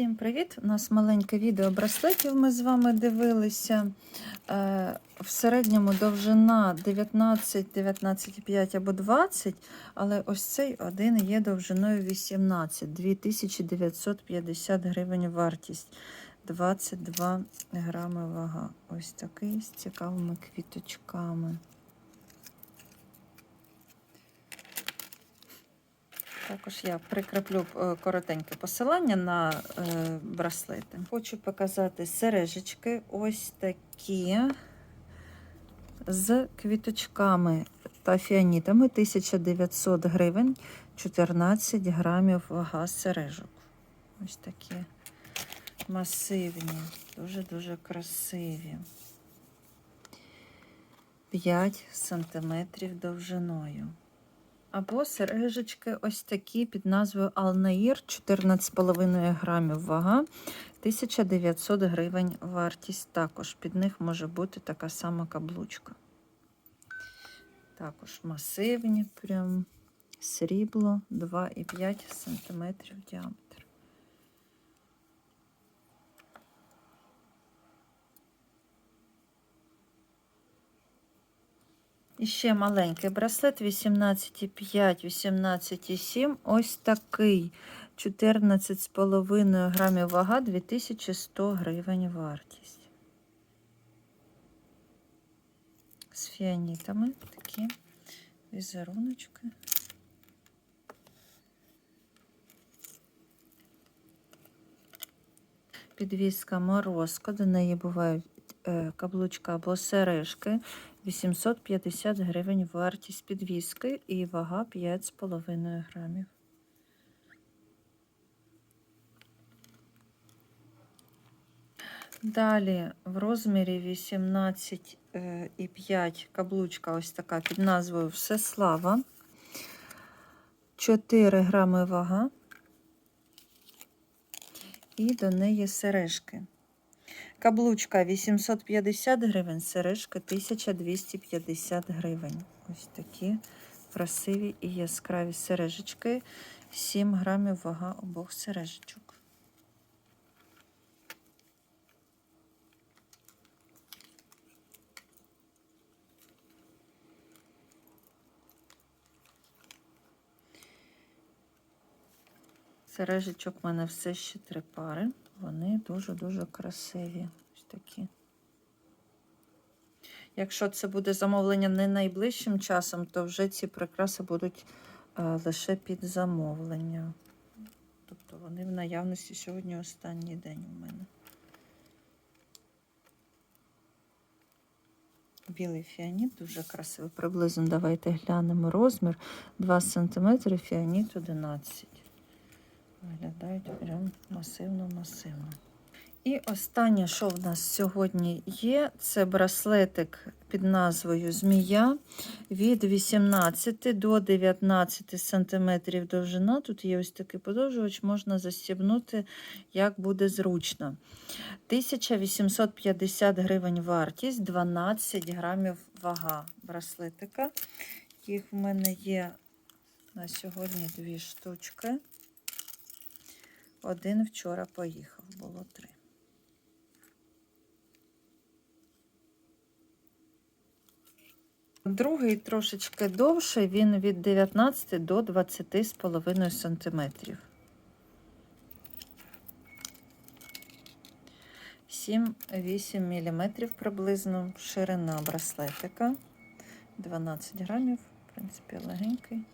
Всім привіт! У нас маленьке відео браслетів. Ми з вами дивилися. Е, В середньому довжина 19, 19,5 або 20, але ось цей один є довжиною 18, 2950 гривень вартість, 22 грами вага. Ось такий з цікавими квіточками. Також я прикріплю е, коротеньке посилання на е, браслети. Хочу показати сережечки ось такі з квіточками та фіанітами 1900 гривень, 14 грамів вага сережок. Ось такі масивні, дуже-дуже красиві. 5 сантиметрів довжиною. Або сережечки ось такі під назвою Алнаїр 14,5 грамів вага, 1900 гривень вартість. Також під них може бути така сама каблучка. Також масивні, прям срібло 2,5 см діаметр. І ще маленький браслет 18,5, 18,7. Ось такий 14,5 грамів вага, 2100 гривень вартість. З фіанітами такі візеруночки. Підвіска морозко, до неї бувають е, каблучка або сережки. 850 гривень вартість підвіски і вага 5,5 грамів. Далі в розмірі 18,5 каблучка ось така під назвою Всеслава. 4 грами вага. І до неї сережки. Каблучка 850 гривень, сережка 1250 гривень. Ось такі красиві і яскраві сережечки. 7 грамів вага обох сережечок. Сережечок в мене все ще три пари. Вони дуже-дуже красиві. Ось такі. Якщо це буде замовлення не найближчим часом, то вже ці прикраси будуть а, лише під замовлення. Тобто вони в наявності сьогодні останній день у мене. Білий фіаніт дуже красивий. Приблизно давайте глянемо розмір 2 см, фіаніт 11 Виглядають прям масивно-масивно. І останнє, що в нас сьогодні є, це браслетик під назвою Змія від 18 до 19 см довжина. Тут є ось такий подовжувач, можна застібнути, як буде зручно. 1850 гривень вартість, 12 грамів вага браслетика. Їх в мене є на сьогодні дві штучки. Один вчора поїхав, було три. Другий трошечки довший, він від 19 до 20,5 см. 7-8 мм приблизно ширина браслетика. 12 грамів, в принципі, легенький.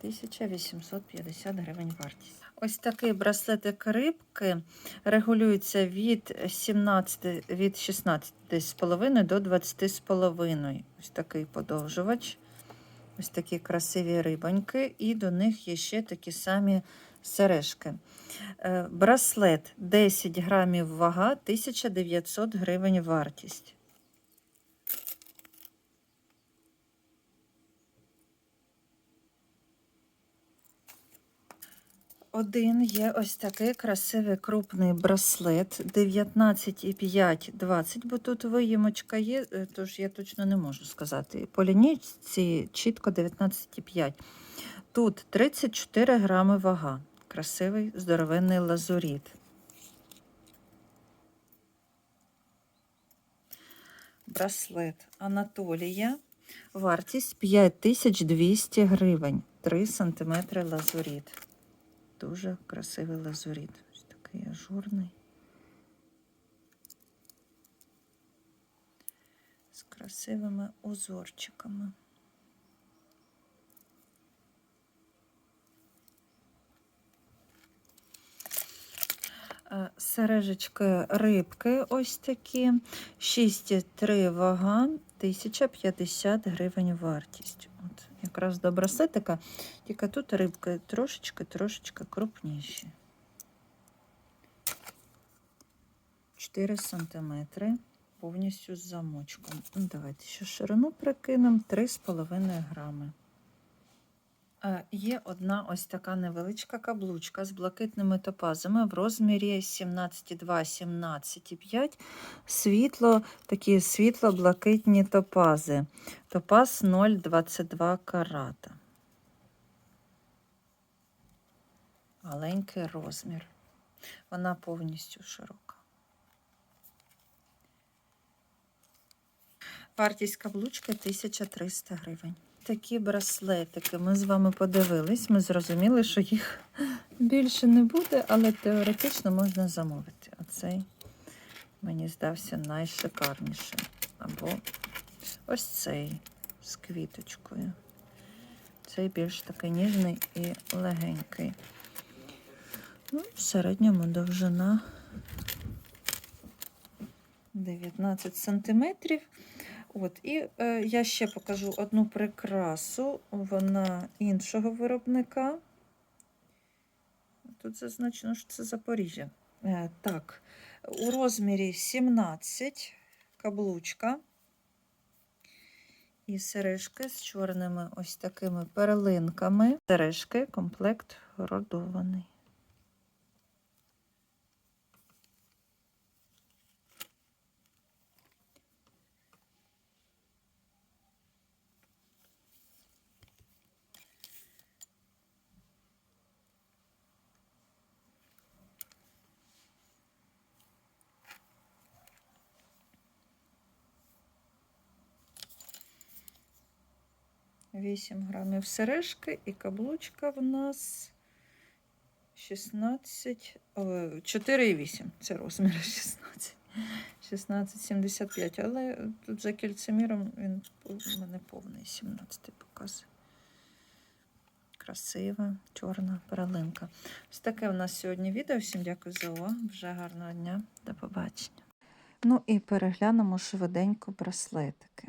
1850 гривень вартість. Ось такий браслетик рибки регулюється від 17, від 16,5 до 20,5. Ось такий подовжувач. Ось такі красиві рибоньки, і до них є ще такі самі сережки. Е, Браслет 10 грамів вага, 1900 гривень вартість. Один є ось такий красивий крупний браслет 19,5 20, бо тут виїмочка є, е, тож я точно не можу сказати. По лінійці чітко 19,5. Тут 34 грами вага. красивий здоровенний лазуріт. Браслет Анатолія. Вартість 5200 гривень. 3 см лазуріт. Дуже красивий лазуріт. Ось такий ажурний. З красивими узорчиками. Е, Сережечки рибки ось такі. 6,3 вага, 1050 гривень вартість. Якраз добросетика, тільки тут рибки трошечки-трошечки крупніші. 4 сантиметри повністю з замочком. Ну, Давайте ще ширину прикинемо 3,5 грами. Е, Є одна ось така невеличка каблучка з блакитними топазами в розмірі 17,2-17,5. Світло, такі світло-блакитні топази. Топаз 0,22 карата. Маленький розмір. Вона повністю широка. Вартість каблучки 1300 гривень. Такі браслетики ми з вами подивились. Ми зрозуміли, що їх більше не буде, але теоретично можна замовити. Оцей мені здався найшикарнішим. Або ось цей з квіточкою. Цей більш такий ніжний і легенький. Ну, в середньому довжина 19 сантиметрів. От, і е, я ще покажу одну прикрасу. Вона іншого виробника. Тут зазначено, що це Запоріжжя. Е, так, у розмірі 17 каблучка. І сережки з чорними ось такими перлинками. Сережки, комплект родований. Вісім грамів сережки і каблучка в нас 16, о, 4,8. Це розмір 16. 16,75. Але тут за кільцеміром він у мене повний 17 показує. Красива, чорна перелинка. Ось таке у нас сьогодні відео. Всім дякую за увагу. Вже гарного дня. До побачення. Ну і переглянемо швиденько браслетики.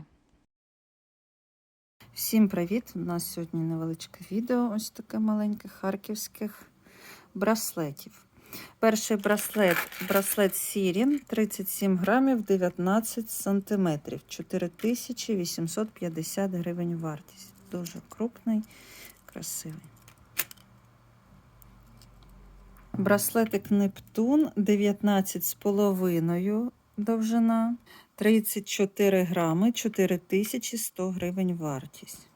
Всім привіт! У нас сьогодні невеличке відео, ось таке маленьке харківських браслетів. Перший браслет браслет Сірі 37 грамів 19 сантиметрів, 4850 гривень вартість. Дуже крупний, красивий. Браслетик Нептун 19,5 довжина. 34 грами, 4100 гривень вартість.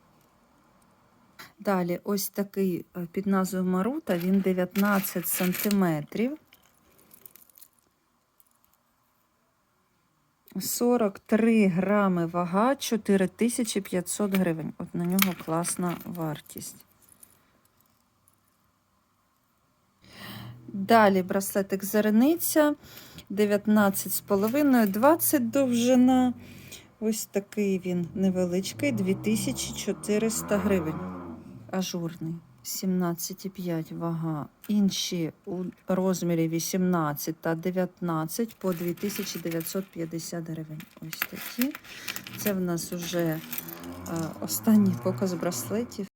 Далі ось такий е, під назвою Марута, він 19 сантиметрів. 43 грами вага, 4500 гривень. От на нього класна вартість. Далі браслетик Зерениця 19,5, 20 довжина. Ось такий він невеличкий, 2400 гривень. Ажурний. 17,5 вага. Інші у розмірі 18 та 19 по 2950 гривень. Ось такі. Це в нас уже е, останній показ браслетів.